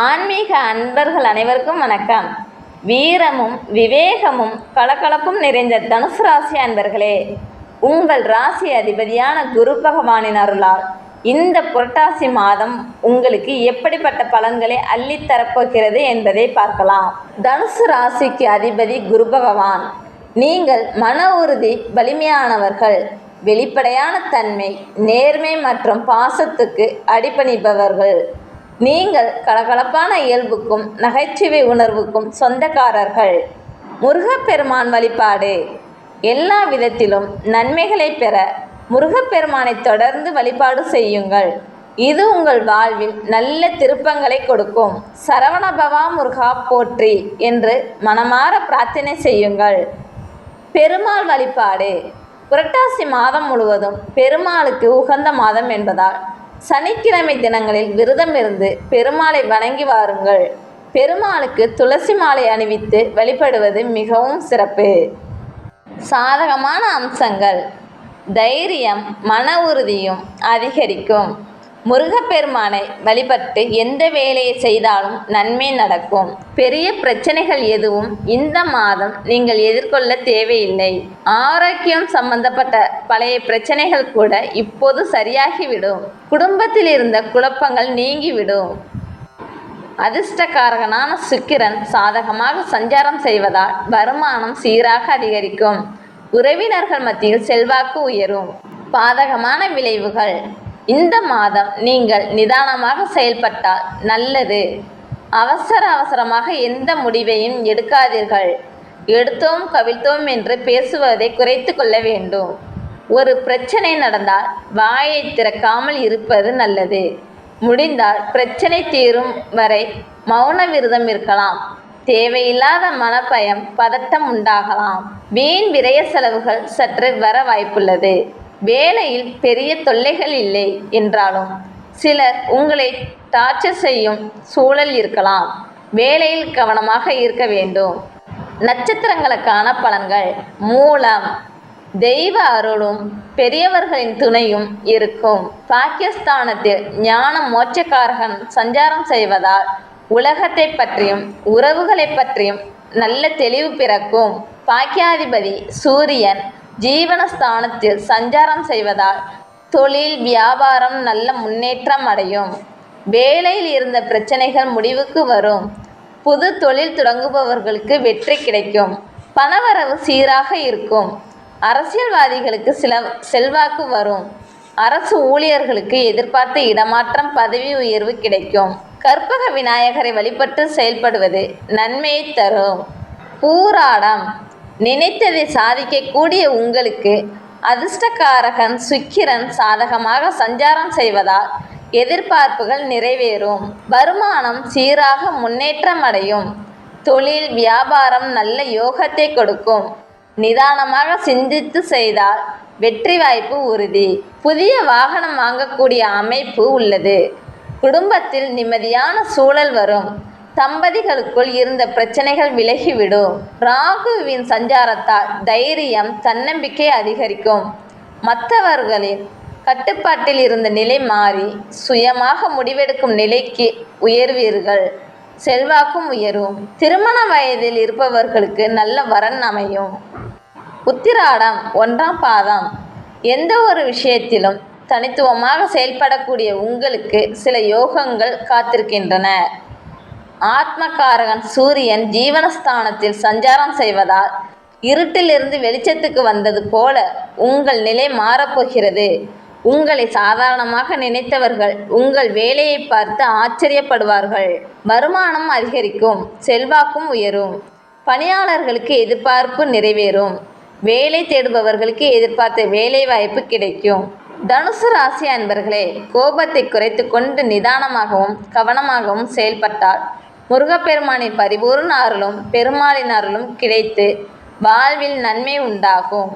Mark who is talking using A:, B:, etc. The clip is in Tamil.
A: ஆன்மீக அன்பர்கள் அனைவருக்கும் வணக்கம். வீரமும் விவேகமும் கலகலப்பும் நிறைந்த தனுசு ராசி அன்பர்களே உங்கள் ராசி அதிபதியான குரு பகவானின் அருளால் இந்த புரட்டாசி மாதம் உங்களுக்கு எப்படிப்பட்ட பலன்களை அள்ளித் தரப்போகிறது என்பதை பார்க்கலாம். தனுசு ராசிக்கு அதிபதி குரு பகவான். நீங்கள் மன உறுதி வலிமையானவர்கள் வெளிப்படையான தன்மை நேர்மை மற்றும் பாசத்துக்கு அடிபணிப்பவர்கள் நீங்கள் கலகலப்பான இயல்புக்கும் நகைச்சுவை உணர்வுக்கும் சொந்தக்காரர்கள். முருகப்பெருமான் வழிபாடு. எல்லா விதத்திலும் நன்மைகளை பெற முருகப்பெருமானை தொடர்ந்து வழிபாடு செய்யுங்கள். இது உங்கள் வாழ்வில் நல்ல திருப்பங்களை கொடுக்கும். சரவணபவா முருகா போற்றி என்று மனமாற பிரார்த்தனை செய்யுங்கள். பெருமாள் வழிபாடு. புரட்டாசி மாதம் முழுவதும் பெருமாளுக்கு உகந்த மாதம் என்பதால் சனிக்கிழமை தினங்களில் விரதம் இருந்து பெருமாளை வணங்கி வாருங்கள். பெருமாளுக்கு துளசி மாலை அணிவித்து வழிபடுவது மிகவும் சிறப்பு. சாதகமான அம்சங்கள். தைரியம் மன உறுதியும் அதிகரிக்கும். முருகப்பெருமானை வழிபட்டு எந்த வேலையை செய்தாலும் நன்மை நடக்கும். பெரிய பிரச்சனைகள் எதுவும் இந்த மாதம் நீங்கள் எதிர்கொள்ள தேவையில்லை. ஆரோக்கியம் சம்பந்தப்பட்ட பழைய பிரச்சனைகள் கூட இப்போது சரியாகிவிடும். குடும்பத்தில் இருந்த குழப்பங்கள் நீங்கிவிடும். அதிர்ஷ்டக்காரகனான சுக்கிரன் சாதகமாக சஞ்சாரம் செய்வதால் வருமானம் சீராக அதிகரிக்கும். உறவினர்கள் மத்தியில் செல்வாக்கு உயரும். பாதகமான விளைவுகள். இந்த மாதம் நீங்கள் நிதானமாக செயல்பட்டால் நல்லது. அவசர அவசரமாக எந்த முடிவையும் எடுக்காதீர்கள். எடுத்தோம் கவிழ்த்தோம் என்று பேசுவதை குறைத்து கொள்ள வேண்டும். ஒரு பிரச்சனை நடந்தால் வாயை திறக்காமல் இருப்பது நல்லது. முடிந்தால் பிரச்சனை தீரும் வரை மௌன விரதம் இருக்கலாம். தேவையில்லாத மனப்பயம் பதட்டம் உண்டாகலாம். வீண் விரய செலவுகள் சற்று வர வாய்ப்புள்ளது. வேலையில் பெரிய தொல்லைகள் இல்லை என்றாலும் சிலர் உங்களை டார்ச்சர் செய்யும் சூழல் இருக்கலாம். வேலையில் கவனமாக இருக்க வேண்டும். நட்சத்திரங்களுக்கான பலன்கள் மூலம் தெய்வ அருளும் பெரியவர்களின் துணையும் இருக்கும். பாகிஸ்தானத்தில் ஞான மோட்சக்காரகன் சஞ்சாரம் செய்வதால் உலகத்தை பற்றியும் உறவுகளை பற்றியும் நல்ல தெளிவு பிறக்கும். பாக்கியாதிபதி சூரியன் ஜீவனஸ்தானத்தில் சஞ்சாரம் செய்வதால் தொழில் வியாபாரம் நல்ல முன்னேற்றம் அடையும். வேலையில் இருந்த பிரச்சனைகள் முடிவுக்கு வரும். புது தொழில் தொடங்குபவர்களுக்கு வெற்றி கிடைக்கும். பணவரவு சீராக இருக்கும். அரசியல்வாதிகளுக்கு சில செல்வாக்கு வரும். அரசு ஊழியர்களுக்கு எதிர்பார்த்த இடமாற்றம் பதவி உயர்வு கிடைக்கும். கற்பக விநாயகரை வழிபட்டு செயல்படுவது நன்மையை தரும். பூராடம். நினைத்ததை சாதிக்கக்கூடிய உங்களுக்கு அதிர்ஷ்டக்காரகன் சுக்கிரன் சாதகமாக சஞ்சாரம் செய்வதால் எதிர்பார்ப்புகள் நிறைவேறும். வருமானம் சீராக முன்னேற்றம் அடையும். தொழில் வியாபாரம் நல்ல யோகத்தை கொடுக்கும். நிதானமாக சிந்தித்து செய்தால் வெற்றி வாய்ப்பு உறுதி. புதிய வாகனம் வாங்கக்கூடிய அமைப்பு உள்ளது. குடும்பத்தில் நிம்மதியான சூழல் வரும். தம்பதிகளுக்குள் இருந்த பிரச்சனைகள் விலகிவிடும். ராகுவின் சஞ்சாரத்தால் தைரியம் தன்னம்பிக்கை அதிகரிக்கும். மற்றவர்களின் கட்டுப்பாட்டில் இருந்த நிலை மாறி சுயமாக முடிவெடுக்கும் நிலைக்கு உயர்வீர்கள். செல்வாக்கும் உயரும். திருமண வயதில் இருப்பவர்களுக்கு நல்ல வரன் அமையும். உத்திராடம் ஒன்றாம் பாதம். எந்த ஒரு விஷயத்திலும் தனித்துவமாக செயல்படக்கூடிய உங்களுக்கு சில யோகங்கள் காத்திருக்கின்றன. ஆத்மகாரகன் சூரியன் ஜீவனஸ்தானத்தில் சஞ்சாரம் செய்வதால் இருட்டிலிருந்து வெளிச்சத்துக்கு வந்தது போல உங்கள் நிலை மாறப்போகிறது. உங்களை சாதாரணமாக நினைத்தவர்கள் உங்கள் வேலையை பார்த்து ஆச்சரியப்படுவார்கள். வருமானம் அதிகரிக்கும் செல்வாக்கும் உயரும். பணியாளர்களுக்கு எதிர்பார்ப்பு நிறைவேறும். வேலை தேடுபவர்களுக்கு எதிர்பார்த்த வேலை வாய்ப்பு கிடைக்கும். தனுசு ராசி அன்பர்களே கோபத்தை குறைத்து கொண்டு நிதானமாகவும் கவனமாகவும் செயல்பட்டால் முருகப்பெருமானின் பரிபூர்ண அருளும் பெருமாளின் அருளும் கிடைத்து வாழ்வில் நன்மை உண்டாகும்.